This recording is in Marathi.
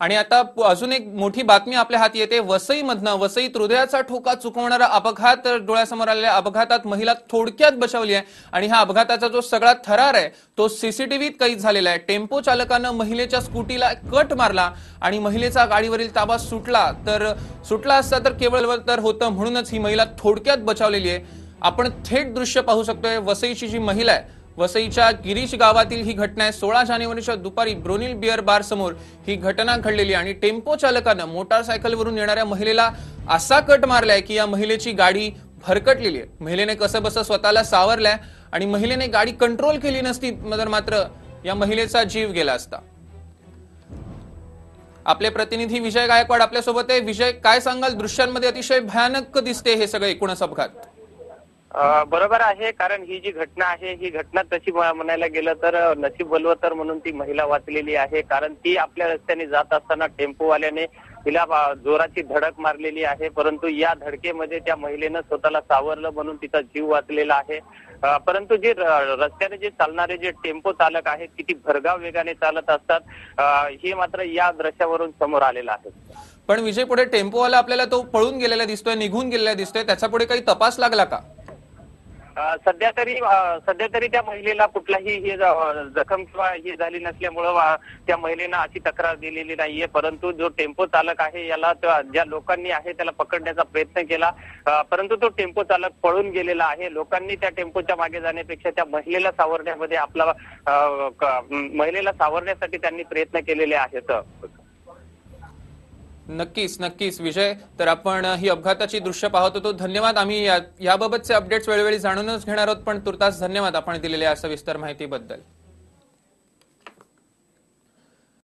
आणि आता अजून एक मोठी बातमी आपल्या हाती येते. वसईमधनं वसईत हृदयाचा ठोका चुकवणारा अपघात डोळ्यासमोर आलेल्या अपघातात महिला थोडक्यात बचावली आहे. आणि हा अपघाताचा जो सगळा थरार आहे तो सीसीटीव्हीत कैद झालेला आहे. टेम्पो चालकानं महिलेच्या स्कूटीला कट मारला आणि महिलेचा गाडीवरील ताबा सुटला. तर सुटला असता तर केवळ तर होतं म्हणूनच ही महिला थोडक्यात बचावलेली आहे. आपण थेट दृश्य पाहू शकतोय वसईची जी महिला आहे वसईच्या गिरीश गावातील ही घटना आहे. सोळा जानेवारीच्या दुपारी ब्रोनिल बिअर बार समोर ही घटना घडलेली आणि टेम्पो चालकानं मोटारसायकलवरून येणाऱ्या महिलेला असा कट मारलाय की या महिलेची गाडी भरकटलेली आहे. महिलेने कसं बसं स्वतःला सावरलाय आणि महिलेने गाडी कंट्रोल केली नसती तर मात्र या महिलेचा जीव गेला असता. आपले प्रतिनिधी विजय गायकवाड आपल्यासोबत आहे. विजय काय सांगाल? दृश्यांमध्ये अतिशय भयानक दिसते हे सगळे एकूणच अपघात. बरोबर आहे कारण ही जी घटना आहे ही घटना तशी म्हणायला गेलं तर नशीब बलवतर म्हणून ती महिला वाचलेली आहे कारण ती आपल्या रस्त्याने जात असताना टेम्पोवाल्याने तिला जोराची धडक मारलेली आहे परंतु या धडकेमध्ये त्या महिलेनं स्वतःला सावरलं म्हणून तिचा जीव वाचलेला आहे. परंतु जे रस्त्याने जे चालणारे जे टेम्पो चालक आहेत किती भरगाव वेगाने चालत असतात हे मात्र या दृश्यावरून समोर आलेलं आहे. पण विजय पुढे टेम्पोवाला आपल्याला तो पळून गेलेला दिसतोय निघून गेलेला दिसतोय त्याच्या पुढे काही तपास लागला का? सध्या तरी सध्या तरी त्या महिलेला कुठलाही हे जखम किंवा हे झाली नसल्यामुळं त्या महिलेनं अशी तक्रार दिलेली नाहीये. परंतु जो टेम्पो चालक आहे याला ज्या लोकांनी आहे त्याला पकडण्याचा प्रयत्न केला. परंतु तो टेम्पो चालक पळून गेलेला आहे. लोकांनी त्या टेम्पोच्या मागे जाण्यापेक्षा त्या महिलेला सावरण्यामध्ये आपला महिलेला सावरण्यासाठी त्यांनी प्रयत्न केलेले आहेत. नक्कीच नक्कीच विजय. तर आपण ही अपघाताची दृश्य पाहत होतो. धन्यवाद. आम्ही या- याबाबतचे अपडेट्स वेळोवेळी जाणूनच घेणार आहोत पण तुर्तास धन्यवाद आपण दिलेल्या या सविस्तर माहितीबद्दल.